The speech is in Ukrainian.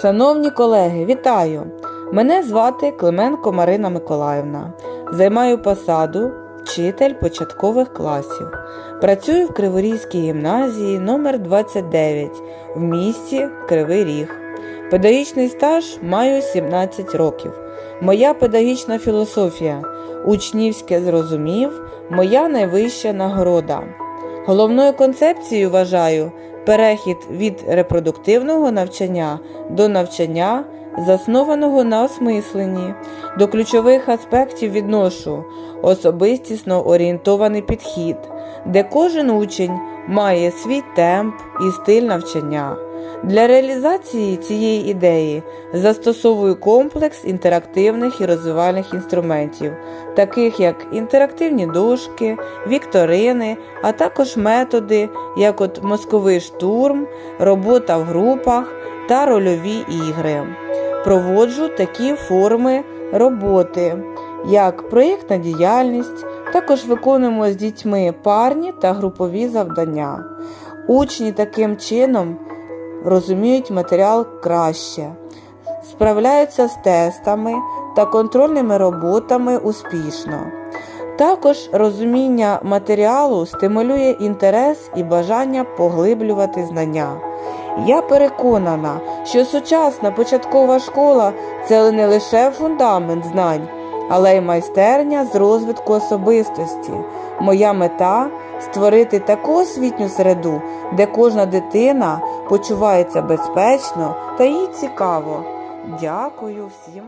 Шановні колеги, вітаю! Мене звати Клименко Марина Миколаївна. Займаю посаду вчитель початкових класів. Працюю в Криворізькій гімназії номер 29 в місті Кривий Ріг. Педагогічний стаж маю 17 років. Моя педагогічна філософія учнівське зрозумів, моя найвища нагорода. Головною концепцією вважаю перехід від репродуктивного навчання до навчання, заснованого на осмисленні. До ключових аспектів відношу особистісно орієнтований підхід, де кожен учень має свій темп і стиль навчання. Для реалізації цієї ідеї застосовую комплекс інтерактивних і розвивальних інструментів, таких як інтерактивні дошки, вікторини, а також методи, як от мозковий штурм, робота в групах та рольові ігри. Проводжу такі форми роботи, як проєктна діяльність, також виконуємо з дітьми парні та групові завдання. Учні таким чином розуміють матеріал краще, справляються з тестами та контрольними роботами успішно. Також розуміння матеріалу стимулює інтерес і бажання поглиблювати знання. Я переконана, що сучасна початкова школа це не лише фундамент знань, але й майстерня з розвитку особистості. Моя мета створити таку освітню середу, де кожна дитина почувається безпечно та їй цікаво. Дякую всім.